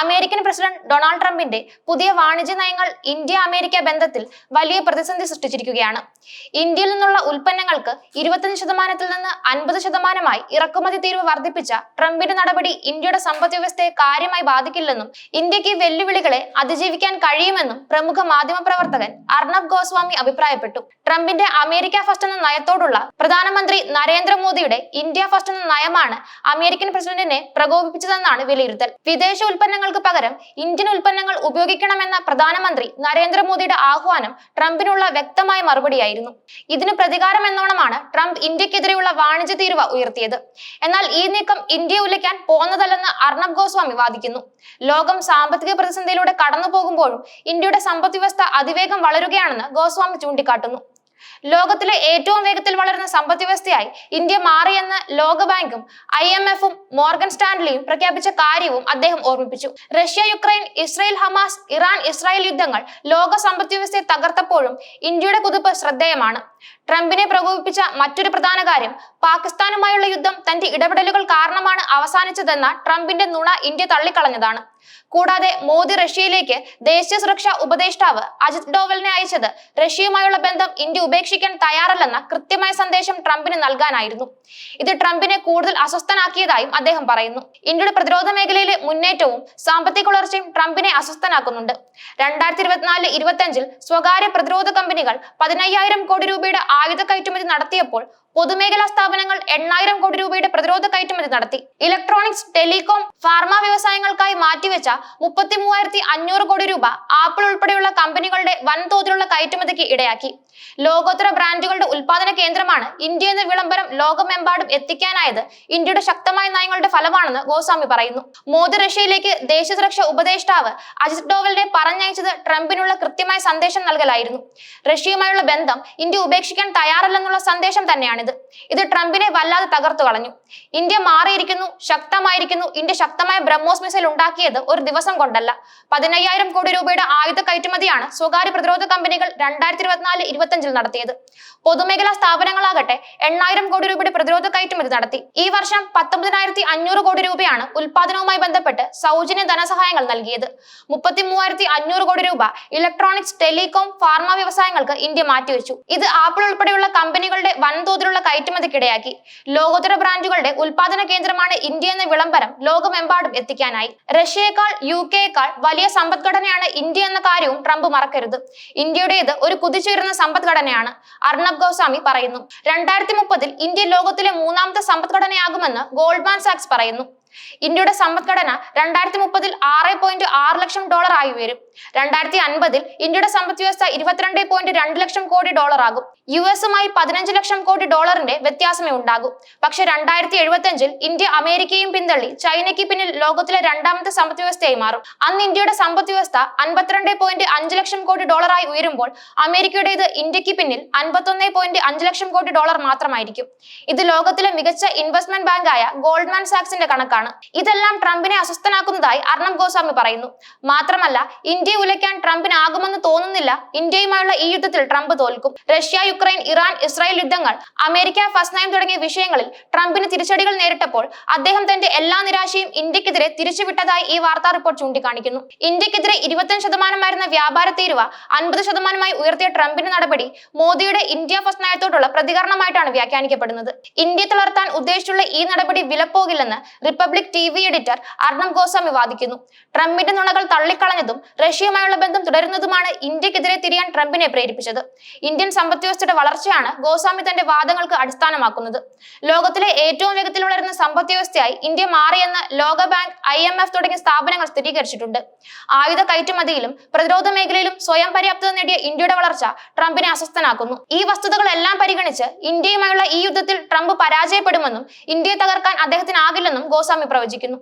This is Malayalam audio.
അമേരിക്കൻ പ്രസിഡന്റ് ഡൊണാൾഡ് ട്രംപിന്റെ പുതിയ വാണിജ്യ നയങ്ങൾ ഇന്ത്യ അമേരിക്ക ബന്ധത്തിൽ വലിയ പ്രതിസന്ധി സൃഷ്ടിച്ചിരിക്കുകയാണ്. ഇന്ത്യയിൽ നിന്നുള്ള ഉൽപ്പന്നങ്ങൾക്ക് ഇരുപത്തഞ്ച് ശതമാനത്തിൽ നിന്ന് അൻപത് ശതമാനമായി ഇറക്കുമതി തീരുവ വർദ്ധിപ്പിച്ച ട്രംപിന്റെ നടപടി ഇന്ത്യയുടെ സമ്പദ് വ്യവസ്ഥയെ കാര്യമായി ബാധിക്കില്ലെന്നും ഇന്ത്യയ്ക്ക് വെല്ലുവിളികളെ അതിജീവിക്കാൻ കഴിയുമെന്നും പ്രമുഖ മാധ്യമപ്രവർത്തകൻ അർണബ് ഗോസ്വാമി അഭിപ്രായപ്പെട്ടു. ട്രംപിന്റെ അമേരിക്ക ഫസ്റ്റ് എന്ന നയത്തോടുള്ള പ്രധാനമന്ത്രി നരേന്ദ്രമോദിയുടെ ഇന്ത്യ ഫസ്റ്റ് എന്ന നയമാണ് അമേരിക്കൻ പ്രസിഡന്റിനെ പ്രകോപിപ്പിച്ചതെന്നാണ് വിലയിരുത്തൽ. വിദേശ ഉൽപ്പന്നങ്ങൾക്ക് പകരം ഇന്ത്യൻ ഉൽപ്പന്നങ്ങൾ ഉപയോഗിക്കണമെന്ന പ്രധാനമന്ത്രി നരേന്ദ്രമോദിയുടെ ആഹ്വാനം ട്രംപിനുള്ള വ്യക്തമായ മറുപടിയായിരുന്നു. ഇതിന് പ്രതികാരം എന്നോണമാണ് ട്രംപ് ഇന്ത്യക്കെതിരെയുള്ള വാണിജ്യ തീരുവ ഉയർത്തിയത്. എന്നാൽ ഈ നീക്കം ഇന്ത്യ ഉലയ്ക്കാൻ പോന്നതല്ലെന്ന് അർണബ് ഗോസ്വാമി വാദിക്കുന്നു. ലോകം സാമ്പത്തിക പ്രതിസന്ധിയിലൂടെ കടന്നു പോകുമ്പോഴും ഇന്ത്യയുടെ സമ്പദ് വ്യവസ്ഥ അതിവേഗം വളരുകയാണെന്ന് ഗോസ്വാമി ചൂണ്ടിക്കാട്ടുന്നു. ലോകത്തിലെ ഏറ്റവും വേഗത്തിൽ വളരുന്ന സമ്പദ് വ്യവസ്ഥയായി ഇന്ത്യ മാറിയെന്ന് ലോകബാങ്കും ഐ എം എഫും മോർഗൻ സ്റ്റാൻലിയും പ്രഖ്യാപിച്ച കാര്യവും അദ്ദേഹം ഓർമ്മിപ്പിച്ചു. Russia Ukraine Israel Hamas Iran Israel യുദ്ധങ്ങൾ ലോക സമ്പദ് വ്യവസ്ഥയെ തകർത്തപ്പോഴും ഇന്ത്യയുടെ കുതിപ്പ് ശ്രദ്ധേയമാണ്. ട്രംപിനെ പ്രകോപിപ്പിച്ച മറ്റൊരു പ്രധാന കാര്യം പാകിസ്ഥാനുമായുള്ള യുദ്ധം തന്റെ ഇടപെടലുകൾ കാരണമാണ് അവസാനിച്ചതെന്ന ട്രംപിന്റെ നുണ ഇന്ത്യ തള്ളിക്കളഞ്ഞതാണ്. കൂടാതെ മോദി റഷ്യയിലേക്ക് ദേശീയ സുരക്ഷാ ഉപദേഷ്ടാവ് അജിത് ഡോവലിനെ അയച്ചത് റഷ്യയുമായുള്ള ബന്ധം ഇന്ത്യ ഉപേക്ഷിക്കാൻ തയ്യാറല്ലെന്ന കൃത്യമായ സന്ദേശം ട്രംപിന് നൽകാനായിരുന്നു. ഇത് ട്രംപിനെ കൂടുതൽ അസ്വസ്ഥനാക്കിയതായും അദ്ദേഹം പറയുന്നു. ഇന്ത്യയുടെ പ്രതിരോധ മേഖലയിലെ മുന്നേറ്റവും സാമ്പത്തിക വളർച്ചയും ട്രംപിനെ അസ്വസ്ഥനാക്കുന്നുണ്ട്. രണ്ടായിരത്തി ഇരുപത്തിനാല് ഇരുപത്തിയഞ്ചിൽ സ്വകാര്യ പ്രതിരോധ കമ്പനികൾ പതിനയ്യായിരം കോടി രൂപയുടെ ആയുധ കയറ്റുമതി നടത്തിയപ്പോൾ പൊതുമേഖലാ സ്ഥാപനങ്ങൾ എണ്ണായിരം കോടി രൂപയുടെ പ്രതിരോധ കയറ്റുമതി നടത്തി. ഇലക്ട്രോണിക്സ് ടെലികോം ഫാർമ വ്യവസായങ്ങൾക്കായി മാറ്റിവെച്ച മുപ്പത്തി മൂവായിരത്തി അഞ്ഞൂറ് കോടി രൂപ ആപ്പിൾ ഉൾപ്പെടെയുള്ള കമ്പനികളുടെ വൻതോതിലുള്ള കയറ്റുമതിക്ക് ഇടയാക്കി. ലോകോത്തര ബ്രാൻഡുകളുടെ ഉൽപാദന കേന്ദ്രമാണ് ഇന്ത്യ എന്ന വിളംബരം ലോകമെമ്പാടും എത്തിക്കാനായത് ഇന്ത്യയുടെ ശക്തമായ നയങ്ങളുടെ ഫലമാണെന്ന് ഗോസ്വാമി പറയുന്നു. മോദി റഷ്യയിലേക്ക് ദേശീയ സുരക്ഷാ ഉപദേഷ്ടാവ് അജിത് ഡോവലിനെ പറഞ്ഞയച്ചത് ട്രംപിനുള്ള കൃത്യമായ സന്ദേശം നൽകലായിരുന്നു. റഷ്യയുമായുള്ള ബന്ധം ഇന്ത്യ ഉപേക്ഷിക്കാൻ തയ്യാറല്ലെന്നുള്ള സന്ദേശം തന്നെയാണിത് ഇത് ട്രംപിനെ വല്ലാതെ തകർത്തു കളഞ്ഞു. ഇന്ത്യ മാറിയിരിക്കുന്നു ശക്തമായിരിക്കുന്നു. ഇന്ത്യ ശക്തമായ ബ്രഹ്മോസ് മിസൈൽ ഉണ്ടാക്കിയത് ഒരു ദിവസം കൊണ്ടല്ല. പതിനയ്യായിരം കോടി രൂപയുടെ ആയുധ കയറ്റുമതിയാണ് സ്വകാര്യ പ്രതിരോധ കമ്പനികൾ രണ്ടായിരത്തി ഇരുപത്തിനാല് ഇരുപത്തിയഞ്ചിൽ നടത്തിയത്. പൊതുമേഖലാ സ്ഥാപനങ്ങളാകട്ടെ എണ്ണായിരം കോടി രൂപയുടെ പ്രതിരോധ കയറ്റുമതി നടത്തി. ഈ വർഷം പത്തൊമ്പതിനായിരത്തി അഞ്ഞൂറ് കോടി രൂപയാണ് ഉൽപാദനവുമായി ബന്ധപ്പെട്ട് സൗജന്യ ധനസഹായങ്ങൾ നൽകിയത്. മുപ്പത്തി മൂവായിരത്തി അഞ്ഞൂറ് കോടി രൂപ ഇലക്ട്രോണിക്സ് ടെലികോം ഫാർമ വ്യവസായങ്ങൾക്ക് ഇന്ത്യ മാറ്റിവെച്ചു. ഇത് ആപ്പിൾ ഉൾപ്പെടെയുള്ള കമ്പനികളുടെ വൻതോതിലുള്ള കയറ്റുമതിക്കിടയാക്കി ലോകോത്തര ബ്രാൻഡുകളുടെ ഉൽപാദന കേന്ദ്രമാണ് ഇന്ത്യ എന്ന വിളംബരം ലോകമെമ്പാടും എത്തിക്കാനായി. റഷ്യയേക്കാൾ യു കെയേക്കാൾ വലിയ സമ്പദ്ഘടനയാണ് ഇന്ത്യ എന്ന കാര്യവും ട്രംപ് മറക്കരുത്. ഇന്ത്യയുടേത് ഒരു കുതിച്ചുയരുന്ന സമ്പദ്ഘടനയാണ് അർണബ് ഗോസ്വാമി പറയുന്നു. രണ്ടായിരത്തി മുപ്പതിൽ ഇന്ത്യ ലോകത്തിലെ മൂന്നാമത്തെ സമ്പദ്ഘടനയാകുമെന്ന് ഗോൾഡ്മാൻ സാക്സ് പറയുന്നു. ഇന്ത്യയുടെ സമ്പദ്ഘടന രണ്ടായിരത്തി മുപ്പതിൽ ആറ് പോയിന്റ് ആറ് ലക്ഷം ഡോളർ ആയി ഉയരും. രണ്ടായിരത്തി അൻപതിൽ ഇന്ത്യയുടെ സമ്പദ് വ്യവസ്ഥ ഇരുപത്തിരണ്ട് പോയിന്റ് രണ്ട് ലക്ഷം കോടി ഡോളർ ആകും. യു എസുമായി പതിനഞ്ച് ലക്ഷം കോടി ഡോളറിന്റെ വ്യത്യാസമേ ഉണ്ടാകൂ. പക്ഷെ രണ്ടായിരത്തി എഴുപത്തി അഞ്ചിൽ ഇന്ത്യ അമേരിക്കയും പിന്തള്ളി. ചൈനയ്ക്ക് പിന്നിൽ ലോകത്തിലെ രണ്ടാമത്തെ സമ്പദ് വ്യവസ്ഥയായി മാറും. അന്ന് ഇന്ത്യയുടെ സമ്പദ് വ്യവസ്ഥ അൻപത്തിരണ്ട് പോയിന്റ് അഞ്ച് ലക്ഷം കോടി ഡോളറായി ഉയരുമ്പോൾ അമേരിക്കയുടേത് ഇന്ത്യയ്ക്ക് പിന്നിൽ അൻപത്തൊന്ന് പോയിന്റ് അഞ്ച് ലക്ഷം കോടി ഡോളർ മാത്രമായിരിക്കും. ഇത് ലോകത്തിലെ മികച്ച ഇൻവെസ്റ്റ്മെന്റ് ബാങ്കായ ഗോൾഡ്മാൻ സാക്സിന്റെ കണക്കാണ്. ഇതെല്ലാം ട്രംപിനെ അസ്വസ്ഥനാക്കുന്നതായി അർണബ് ഗോസ്വാമി പറയുന്നു. മാത്രമല്ല ഇന്ത്യയെ ഉലയ്ക്കാൻ ട്രംപിനാകുമെന്ന് തോന്നുന്നില്ല. ഇന്ത്യയുമായുള്ള ഈ യുദ്ധത്തിൽ ട്രംപ് തോൽക്കും. റഷ്യ യുക്രൈൻ ഇറാൻ ഇസ്രായേൽ യുദ്ധങ്ങൾ അമേരിക്ക ഫസ്റ്റ് നയം തുടങ്ങിയ വിഷയങ്ങളിൽ ട്രംപിന് തിരിച്ചടികൾ നേരിട്ടപ്പോൾ അദ്ദേഹം തന്റെ എല്ലാ നിരാശയും ഇന്ത്യക്കെതിരെ തിരിച്ചുവിട്ടതായി ഈ വാർത്താ റിപ്പോർട്ട് ചൂണ്ടിക്കാണിക്കുന്നു. ഇന്ത്യക്കെതിരെ ഇരുപത്തഞ്ച് ശതമാനമായിരുന്ന വ്യാപാര തീരുവ അൻപത് ശതമാനമായി ഉയർത്തിയ ട്രംപിന്റെ നടപടി മോദിയുടെ ഇന്ത്യ ഫസ്റ്റ് നയത്തോടുള്ള പ്രതികരണമായിട്ടാണ് വ്യാഖ്യാനിക്കപ്പെടുന്നത്. ഇന്ത്യ തളർത്താൻ ഉദ്ദേശിച്ചുള്ള ഈ നടപടി വിലപ്പോകില്ലെന്ന് Republic T editor Arnab Goswami വാദിക്കുന്നു. ട്രംപിന്റെ നുണകൾ തള്ളിക്കളഞ്ഞതും റഷ്യയുമായുള്ള ബന്ധം തുടരുന്നതുമാണ് ഇന്ത്യക്കെതിരെ തിരിയാൻ ട്രംപിനെ പ്രേരിപ്പിച്ചത്. ഇന്ത്യൻ സമ്പദ് വ്യവസ്ഥയുടെ വളർച്ചയാണ് ഗോസ്വാമി തന്റെ വാദങ്ങൾക്ക് അടിസ്ഥാനമാക്കുന്നത്. ലോകത്തിലെ ഏറ്റവും വേഗത്തിൽ വളരുന്ന സമ്പദ് വ്യവസ്ഥയായി ഇന്ത്യ മാറിയെന്ന് ലോകബാങ്ക് ഐ എം എഫ് തുടങ്ങിയ സ്ഥാപനങ്ങൾ സ്ഥിരീകരിച്ചിട്ടുണ്ട്. ആയുധ കയറ്റുമതിയിലും പ്രതിരോധ മേഖലയിലും സ്വയം പര്യാപ്തത നേടിയ ഇന്ത്യയുടെ വളർച്ച ട്രംപിനെ അസ്വസ്ഥനാക്കുന്നു. ഈ വസ്തുതകളെല്ലാം പരിഗണിച്ച് ഇന്ത്യയുമായുള്ള ഈ യുദ്ധത്തിൽ ട്രംപ് പരാജയപ്പെടുമെന്നും ഇന്ത്യയെ തകർക്കാൻ അദ്ദേഹത്തിനാകില്ലെന്നും ഗോസ്വാമി പ്രവചിക്കുന്നു.